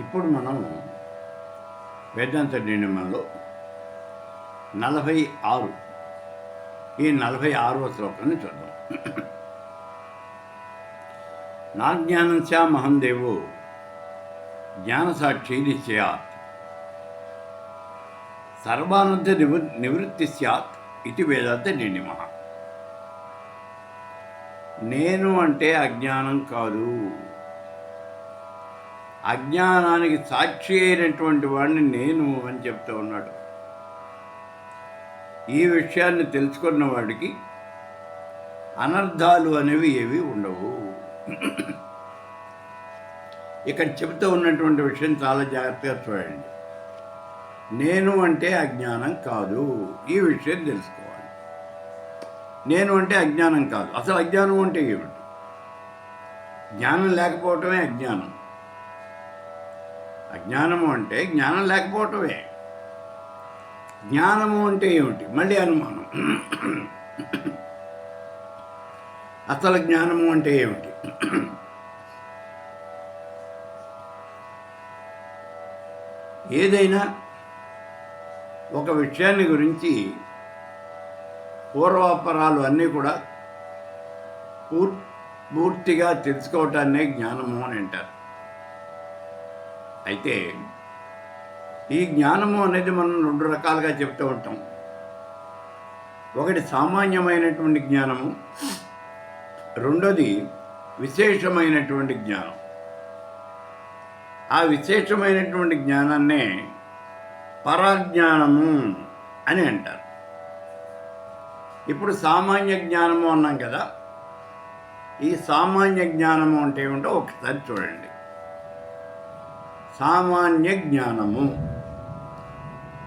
ఇప్పుడు మనం వేదాంత నిర్ణయంలో నలభై ఆరు ఈ నలభై ఆరవ శ్లోకాన్ని చూద్దాం. నా జ్ఞానం చా మహం దేవో జ్ఞానసాక్షి నిశ్చయాత్ సర్వానంద నివృ నివృత్తి స్యాత్ ఇది వేదాంత నిర్ణిమ నేను అంటే అజ్ఞానం కాదు. అజ్ఞానానికి సాక్షి అయినటువంటి వాడిని నేను అని చెప్తూ ఉన్నాడు. ఈ విషయాన్ని తెలుసుకున్న వాడికి అనర్థాలు అనేవి ఏవి ఉండవు. ఇక్కడ చెబుతూ ఉన్నటువంటి విషయం చాలా జాగ్రత్తగా చూడండి. నేను అంటే అజ్ఞానం కాదు. ఈ విషయం తెలుసుకోవాలి. నేను అంటే అజ్ఞానం కాదు. అసలు అజ్ఞానం అంటే ఏమిటి? జ్ఞానం లేకపోవటమే అజ్ఞానం. అజ్ఞానము అంటే జ్ఞానం లేకపోవటమే. జ్ఞానము అంటే ఏమిటి? మళ్ళీ అనుమానం. అసలు జ్ఞానము అంటే ఏమిటి? ఏదైనా ఒక విషయాన్ని గురించి పూర్వాపరాలు అన్నీ కూడా పూర్ పూర్తిగా తెలుసుకోవటాన్నే జ్ఞానము అని అంటారు. అయితే ఈ జ్ఞానము అనేది మనం రెండు రకాలుగా చెప్తూ ఉంటాం. ఒకటి సామాన్యమైనటువంటి జ్ఞానము రెండోది విశేషమైనటువంటి జ్ఞానం. ఆ విశేషమైనటువంటి జ్ఞానాన్నే పరజ్ఞానము అని అంటారు. ఇప్పుడు సామాన్య జ్ఞానము అన్నాం కదా ఈ సామాన్య జ్ఞానము అంటే ఏమిటో ఒకసారి చూడండి. సామాన్య జ్ఞానము.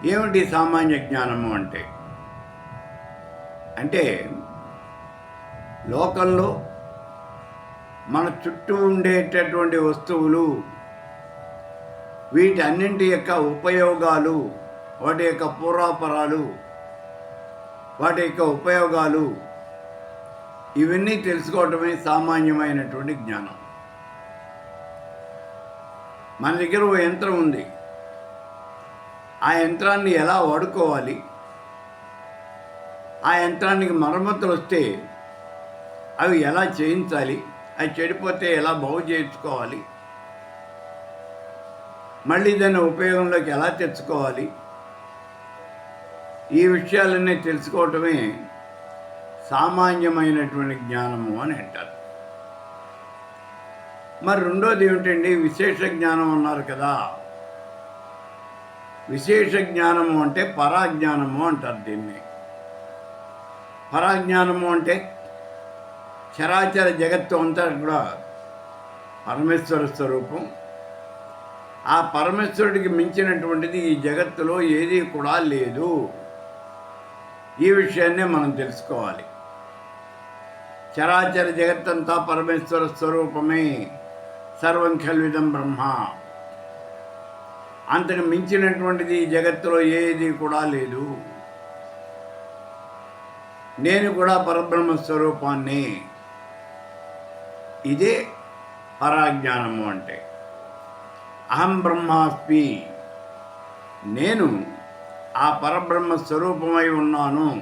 ఏమిటి సామాన్య జ్ఞానము అంటే? అంటే లోకంలో మన చుట్టూ ఉండేటటువంటి వస్తువులు వీటన్నింటి యొక్క ఉపయోగాలు వాటి యొక్క పూర్వాపరాలు వాటి యొక్క ఉపయోగాలు ఇవన్నీ తెలుసుకోవటమే సామాన్యమైనటువంటి జ్ఞానం. మన దగ్గర ఓ యంత్రం ఉంది. ఆ యంత్రాన్ని ఎలా వాడుకోవాలి? ఆ యంత్రానికి మరమ్మతులు వస్తే అవి ఎలా చేయించాలి? అవి చెడిపోతే ఎలా బాగు చేయించుకోవాలి? మళ్ళీ దాన్ని ఉపయోగంలోకి ఎలా తెచ్చుకోవాలి? ఈ విషయాలన్నీ తెలుసుకోవటమే సామాన్యమైనటువంటి జ్ఞానము అని అంటారు. మరి రెండోది ఏమిటండి? విశేష జ్ఞానం అన్నారు కదా. విశేష జ్ఞానము అంటే పరాజ్ఞానము అంటారు దీన్ని. పరాజ్ఞానము అంటే చరాచర జగత్తు అంతా కూడా పరమేశ్వర స్వరూపం. ఆ పరమేశ్వరుడికి మించినటువంటిది ఈ జగత్తులో ఏది కూడా లేదు. ఈ విషయాన్నే మనం తెలుసుకోవాలి. చరాచర జగత్తంతా పరమేశ్వర స్వరూపమే. సర్వం కల్విదం బ్రహ్మ. అంతకు మించినటువంటిది ఈ జగత్తులో ఏది కూడా లేదు. నేను కూడా పరబ్రహ్మ స్వరూపాన్ని. ఇదే పరాజ్ఞానము అంటే. అహం బ్రహ్మాస్మి. నేను ఆ పరబ్రహ్మ స్వరూపమై ఉన్నాను.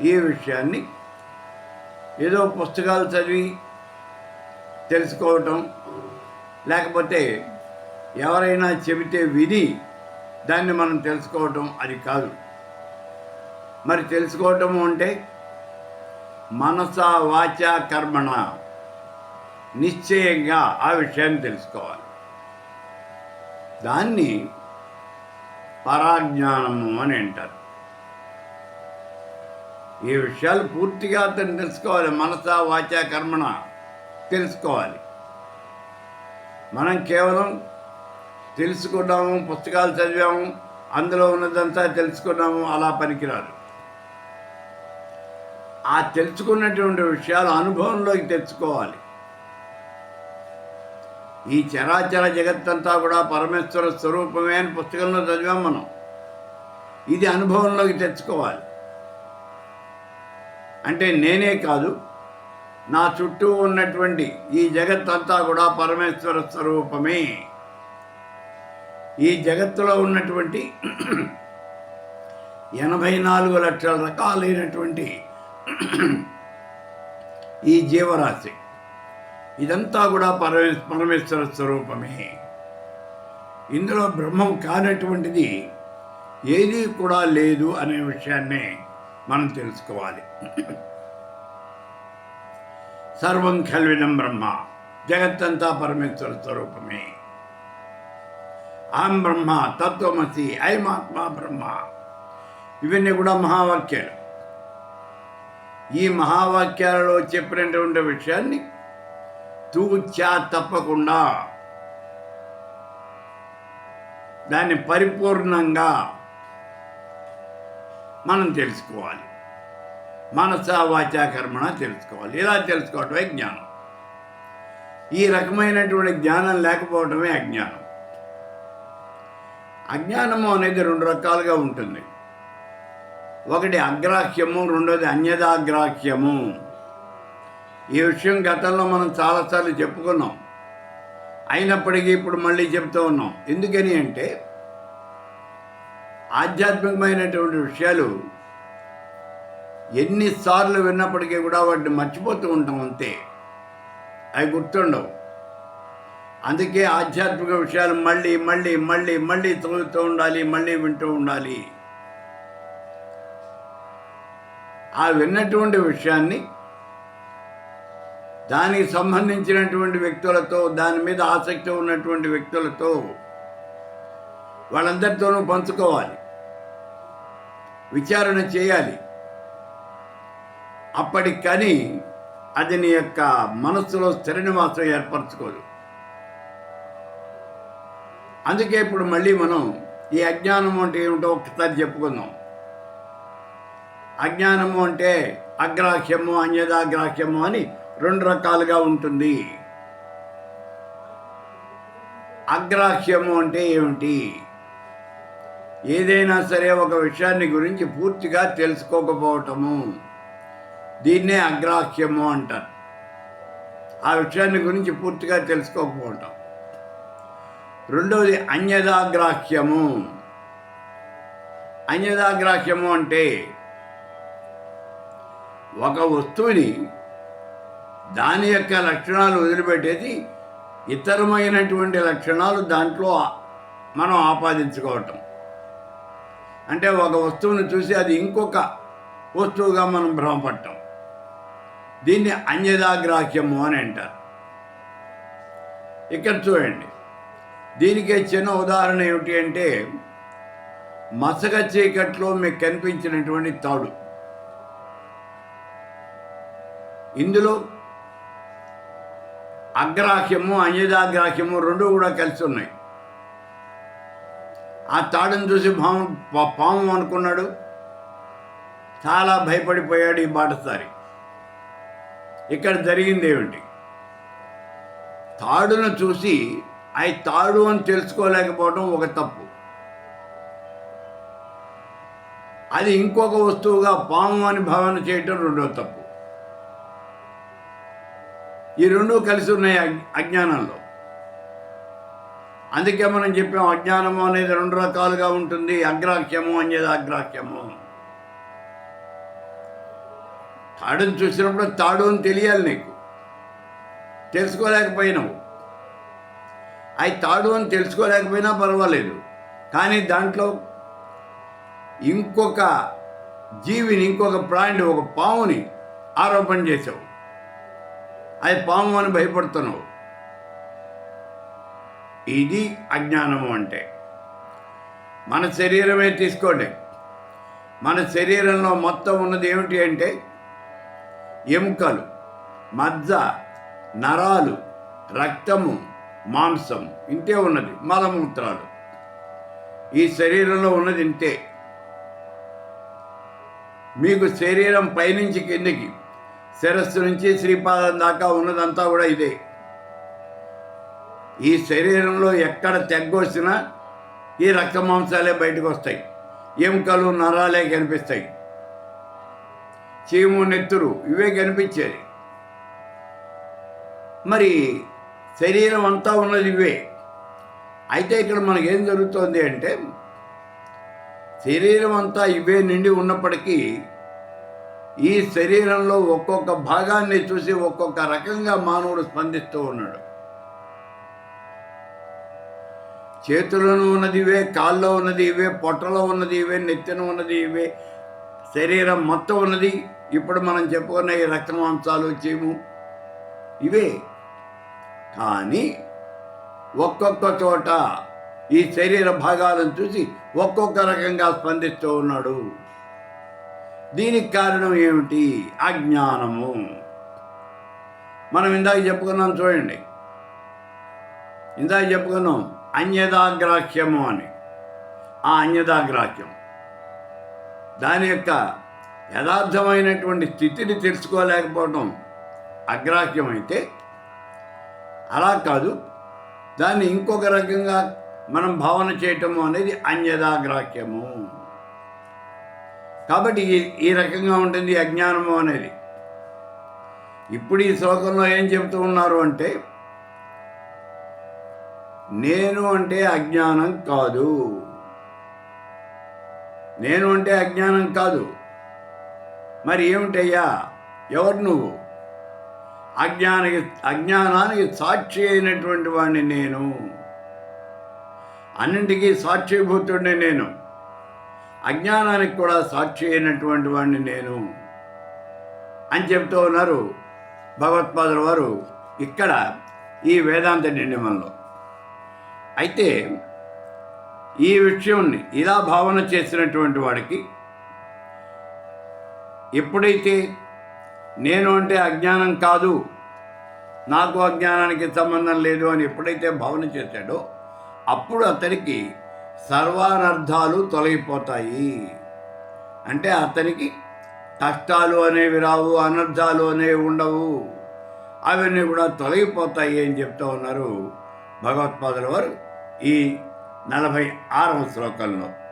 ఈ విషయాన్ని ఏదో పుస్తకాలు చదివి తెలుసుకోవటం లేకపోతే ఎవరైనా చెబితే విని దాన్ని మనం తెలుసుకోవటం అది కాదు. మరి తెలుసుకోవటము అంటే మనస వాచ కర్మణ. నిశ్చయంగా ఆ విషయాన్ని తెలుసుకోవాలి. దాన్ని పరాజ్ఞానము అని అంటారు. ఈ విషయాలు పూర్తిగా అతను తెలుసుకోవాలి. మనస వాచ కర్మణ తెలుసుకోవాలి. మనం కేవలం తెలుసుకున్నాము పుస్తకాలు చదివాము అందులో ఉన్నదంతా తెలుసుకున్నాము అలా పనికిరాదు. ఆ తెలుసుకున్నటువంటి విషయాలు అనుభవంలోకి తెచ్చుకోవాలి. ఈ చరాచర జగత్తంతా కూడా పరమేశ్వర స్వరూపమే అని పుస్తకంలో చదివాం మనం. ఇది అనుభవంలోకి తెచ్చుకోవాలి. అంటే నేనే కాదు నా చుట్టూ ఉన్నటువంటి ఈ జగత్తంతా కూడా పరమేశ్వర స్వరూపమే. ఈ జగత్తులో ఉన్నటువంటి ఎనభై నాలుగు లక్షల రకాలైనటువంటి ఈ జీవరాశి. ఇదంతా కూడా పరమే పరమేశ్వర స్వరూపమే. ఇందులో బ్రహ్మం కానటువంటిది ఏదీ కూడా లేదు అనే విషయాన్నే మనం తెలుసుకోవాలి. సర్వం కల్విదం బ్రహ్మ. జగత్తంతా పరమేశ్వర స్వరూపమే ఆం బ్రహ్మ తత్వమసి ఐమాత్మ బ్రహ్మ. ఇవన్నీ కూడా మహావాక్యాలు. ఈ మహావాక్యాలలో చెప్పినటువంటి విషయాన్ని తూచా తప్పకుండా దాన్ని పరిపూర్ణంగా మనం తెలుసుకోవాలి. మనస వాచా తెలుసుకోవాలి. ఇలా తెలుసుకోవటమే జ్ఞానం. ఈ రకమైనటువంటి జ్ఞానం లేకపోవటమే అజ్ఞానం. అజ్ఞానము అనేది రెండు రకాలుగా ఉంటుంది. ఒకటి అగ్రాహ్యము రెండోది అన్యదాగ్రాహ్యము. ఈ విషయం గతంలో మనం చాలాసార్లు చెప్పుకున్నాం. అయినప్పటికీ ఇప్పుడు మళ్ళీ చెప్తూ ఉన్నాం. ఎందుకని అంటే ఆధ్యాత్మికమైనటువంటి విషయాలు ఎన్నిసార్లు విన్నప్పటికీ కూడా వాటిని మర్చిపోతూ ఉంటాం అంతే. అవి గుర్తుండవు. అందుకే ఆధ్యాత్మిక విషయాలు మళ్ళీ మళ్ళీ మళ్ళీ మళ్ళీ చదువుతూ ఉండాలి మళ్ళీ వింటూ ఉండాలి. ఆ విన్నటువంటి విషయాన్ని దానికి సంబంధించినటువంటి వ్యక్తులతో దాని మీద ఆసక్తి ఉన్నటువంటి వ్యక్తులతో వాళ్ళందరితోనూ పంచుకోవాలి. విచారణ చేయాలి. అప్పటికి కానీ అది నీ యొక్క మనస్సులో స్థిర మాత్రం ఏర్పరచుకోదు. అందుకే ఇప్పుడు మళ్ళీ మనం ఈ అజ్ఞానం అంటే ఏమిటో ఒకసారి చెప్పుకుందాం. అజ్ఞానము అంటే అగ్రాహ్యము అన్యదాగ్రాహ్యము అని రెండు రకాలుగా ఉంటుంది. అగ్రాహ్యము అంటే ఏమిటి? ఏదైనా సరే ఒక విషయాన్ని గురించి పూర్తిగా తెలుసుకోకపోవటము. దీన్నే అగ్రాహ్యము అంటారు. ఆ విషయాన్ని గురించి పూర్తిగా తెలుసుకోకపోవటం. రెండవది అన్యదాగ్రాహ్యము అన్యదాగ్రాహ్యము అంటే ఒక వస్తువుని దాని యొక్క లక్షణాలు వదిలిపెట్టేసి ఇతరమైనటువంటి లక్షణాలు దాంట్లో మనం ఆపాదించుకోవటం. అంటే ఒక వస్తువుని చూసి అది ఇంకొక వస్తువుగా మనం భ్రమపడటం. దీన్ని అన్యదాగ్రాహ్యము అని అంటారు. ఇక్కడ చూడండి. దీనికి చిన్న ఉదాహరణ ఏమిటి అంటే మసక చీకట్లో మీకు కనిపించినటువంటి తాడు. ఇందులో అగ్రాహ్యము అన్యదాగ్రాహ్యము రెండు కూడా కలిసి ఉన్నాయి. ఆ తాడును చూసి పాము పా- పాము అనుకున్నాడు. చాలా భయపడిపోయాడు ఈ బాటసారి. ఇక్కడ జరిగింది ఏమిటి? తాడును చూసి అవి తాడు అని తెలుసుకోలేకపోవడం ఒక తప్పు. అది ఇంకొక వస్తువుగా పాము అని భావన చేయటం రెండో తప్పు. ఈ రెండు కలిసి ఉన్నాయి అజ్ఞ- అజ్ఞానంలో. అందుకే మనం చెప్పాం అజ్ఞానము అనేది రెండు రకాలుగా ఉంటుంది అగ్రాహ్యము అనేది అగ్రాహ్యము తాడును చూసినప్పుడు తాడు అని తెలియాలి నీకు. తెలుసుకోలేకపోయినావు. అవి తాడు అని తెలుసుకోలేకపోయినా పర్వాలేదు. కానీ దాంట్లో ఇంకొక జీవిని ఇంకొక ప్రాణిని ఒక పాముని ఆరోపణ చేసావు అది పాము అని భయపడుతున్నావు. ఇది అజ్ఞానము అంటే. మన శరీరమే తీసుకోండి. మన శరీరంలో మొత్తం ఉన్నది ఏమిటి అంటే ఎముకలు మజ్జ నరాలు రక్తము మాంసం ఇంతే ఉన్నది మలమూత్రాలు. ఈ శరీరంలో ఉన్నది ఇంతే. మీకు శరీరం పైనుంచి కిందకి శిరస్సు నుంచి శ్రీపాదం దాకా ఉన్నదంతా కూడా ఇదే. ఈ శరీరంలో ఎక్కడ తెగ్గొచ్చినా ఈ రక్త మాంసాలే బయటకు వస్తాయి ఎముకలు నరాలే కనిపిస్తాయి. చీము నెత్తురు ఇవే కనిపించేది. మరి శరీరం అంతా ఉన్నది ఇవే. అయితే ఇక్కడ మనకేం జరుగుతోంది అంటే శరీరం అంతా ఇవే నిండి ఉన్నప్పటికీ ఈ శరీరంలో ఒక్కొక్క భాగాన్ని చూసి ఒక్కొక్క రకంగా మానవుడు స్పందిస్తూ ఉన్నాడు. చేతులను ఉన్నది ఇవే కాల్లో ఉన్నది ఇవే పొట్టలో ఉన్నది ఇవే నెత్తిన ఉన్నది ఇవే శరీరం మొత్తం ఉన్నది. ఇప్పుడు మనం చెప్పుకున్న ఈ రక్తమాంసాలు చీము ఇవే. కానీ ఒక్కొక్క చోట ఈ శరీర భాగాలను చూసి ఒక్కొక్క రకంగా స్పందిస్తూ ఉన్నాడు. దీనికి కారణం ఏమిటి? అజ్ఞానము. మనం ఇందాక చెప్పుకున్నాం చూడండి. ఇందాక చెప్పుకున్నాం అన్యదాగ్రాహ్యము అని. ఆ అన్యదాగ్రాహ్యం. దాని యొక్క యథార్థమైనటువంటి స్థితిని తెలుసుకోలేకపోవడం అగ్రాహ్యం అయితే అలా కాదు. దాన్ని ఇంకొక రకంగా మనం భావన చేయటము అనేది అన్యదాగ్రాహ్యము. కాబట్టి ఈ రకంగా ఉంటుంది అజ్ఞానము అనేది. ఇప్పుడు ఈ శ్లోకంలో ఏం చెబుతూ ఉన్నారు అంటే నేను అంటే అజ్ఞానం కాదు. నేను అంటే అజ్ఞానం కాదు. మరి ఏమిటయ్యా? ఎవరు నువ్వు? అజ్ఞానికి అజ్ఞానానికి సాక్షి అయినటువంటి వాడిని నేను. అన్నింటికీ సాక్షిభూతుడిని నేను. అజ్ఞానానికి కూడా సాక్షి అయినటువంటి వాడిని నేను. అని చెప్తూ ఉన్నారు భగవత్పాదుల వారు ఇక్కడ ఈ వేదాంత నిర్ణయంలో అయితే ఈ విషయంని ఇలా భావన చేసినటువంటి వాడికి ఎప్పుడైతే నేను అంటే అజ్ఞానం కాదు నాకు అజ్ఞానానికి సంబంధం లేదు అని ఎప్పుడైతే భావన చేశాడో అప్పుడు అతనికి సర్వానర్థాలు తొలగిపోతాయి. అంటే అతనికి కష్టాలు అనేవి రావు అనర్థాలు అనేవి ఉండవు. అవన్నీ కూడా తొలగిపోతాయి అని చెప్తూ ఉన్నారు భగవత్పాదుల వారు ఈ నలభై ఆరవ శ్లోకంలో.